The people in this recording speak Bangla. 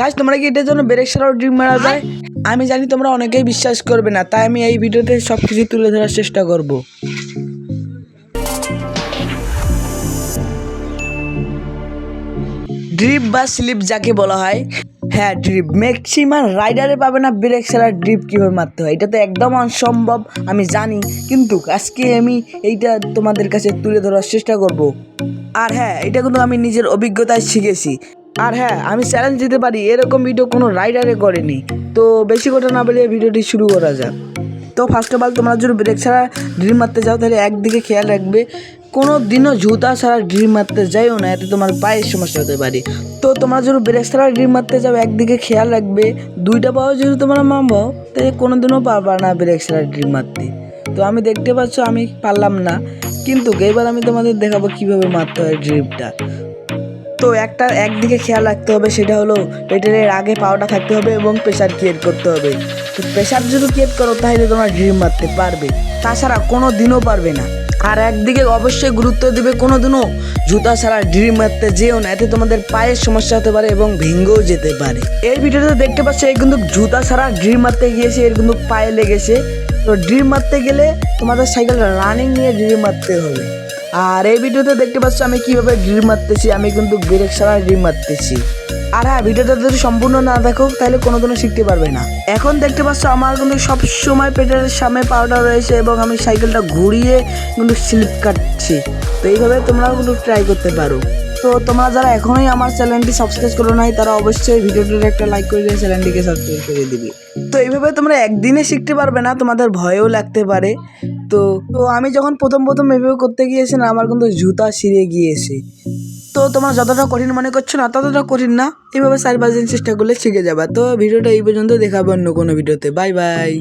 কাজ তোমরা কি এটার জন্য ব্রেক ছাড়াও ড্রিম মারা যায়? আমি জানি তোমরা অনেকেই বিশ্বাস করবে না তাই আমি এই ভিডিওতে সব কিছু তুলে ধরার চেষ্টা করব। ড্রিপ বা স্লিপ যাকে বলা হয় হ্যাঁ ড্রিপ ম্যাক্সিমাম রাইডারে পাবে না ব্রেক ছাড়া ড্রিপ কীভাবে মারতে হয়? এটা তো একদম অসম্ভব আমি জানি। কিন্তু আজকে আমি এইটা তোমাদের কাছে তুলে ধরার চেষ্টা করব। আর হ্যাঁ এটা কিন্তু আমি নিজের অভিজ্ঞতায় শিখেছি। আর হ্যাঁ আমি চ্যালেঞ্জ দিতে পারি, এরকম ভিডিও কোনো রাইডারে করেনি। তো বেশি কথা না বলে ভিডিওটি শুরু করা যাক। তো ফার্স্ট অফ অল তোমরা যদি ব্রেক ছাড়া ড্রিম মারতে যাও, তাহলে একদিকে খেয়াল রাখবে, কোনো দিনও জুতা ছাড়া ড্রিম মারতে যাইও না, এতে তোমার পায়ের সমস্যা হতে পারে। তো তোমরা যদি ব্রেক ছাড়া ড্রিম মারতে যাও, একদিকে খেয়াল রাখবে, দুইটা পাও যদি তোমরা মামবাও তাহলে কোনো দিনও পারবা না ব্রেক ছাড়া ড্রিম মারতে। তো আমি দেখতে পাচ্ছ, আমি পারলাম না, কিন্তু এবার আমি তোমাদের দেখাবো কীভাবে মারতে হয় ড্রিপটা তো একটা একদিকে খেয়াল রাখতে হবে, সেটা হলো পেটের আগে পাওয়াটা থাকতে হবে এবং প্রেশার ক্রিয়েট করতে হবে। তো প্রেশার যদি ক্রিয়েট করো, তাহলে তোমার ড্রিম মারতে পারবে। তাছাড়া কোনো দিনও পারবে না। আর একদিকে অবশ্যই গুরুত্ব দিবে কোনো দিনও জুতা ছাড়া ড্রিম মারতে যেও না। এতে তোমাদের পায়ের সমস্যা হতে পারে এবং ভেঙেও যেতে পারে। এই ভিডিওতে দেখতে পাচ্ছ এই কিন্তু জুতা ছাড়া ড্রিম মারতে গিয়েছে, এর কিন্তু পায়ে লেগেছে। তো ড্রিম মারতে গেলে তোমাদের সাইকেল রানিং নিয়ে ড্রিম মারতে হবে। আর এই ভিডিওতে দেখতে পাচ্ছ আমি কীভাবে ড্রিম মারতেছি, আমি কিন্তু ব্রেক ছাড়া ড্রিম মারতেছি। আর হ্যাঁ ভিডিওটা যদি সম্পূর্ণ না দেখো, তাহলে কোনো কোনো শিখতে পারবে না। এখন দেখতে পাচ্ছ আমার কিন্তু সব সময় পেটের সামনে পাউডার রয়েছে এবং আমি সাইকেলটা ঘুরিয়ে কিন্তু স্লিপ কাটছি। তো এইভাবে তোমরাও কিন্তু ট্রাই করতে পারো। তো তোমরা যারা এখনোই আমার চ্যানেলটি সাবস্ক্রাইব করো নাই, তারা অবশ্যই ভিডিওটির একটা লাইক করে দিয়ে চ্যানেলটিকে সাবস্ক্রাইব করে দিবে। তো এইভাবে তোমরা একদিনে শিখতে পারবে না, তোমাদের ভয়ও লাগতে পারে। তো তো আমি যখন প্রথম প্রথম এভাবে করতে গিয়েছি না আমার কিন্তু জুতা ছিঁড়ে গিয়েছে। তো তোমরা যতটা কঠিন মনে করছ না, ততটা কঠিন না, এইভাবে চার পাঁচ দিন চেষ্টা করলে শিখে যাবে। তো ভিডিওটা এই পর্যন্ত দেখাবো অন্য কোনো ভিডিওতে। Bye bye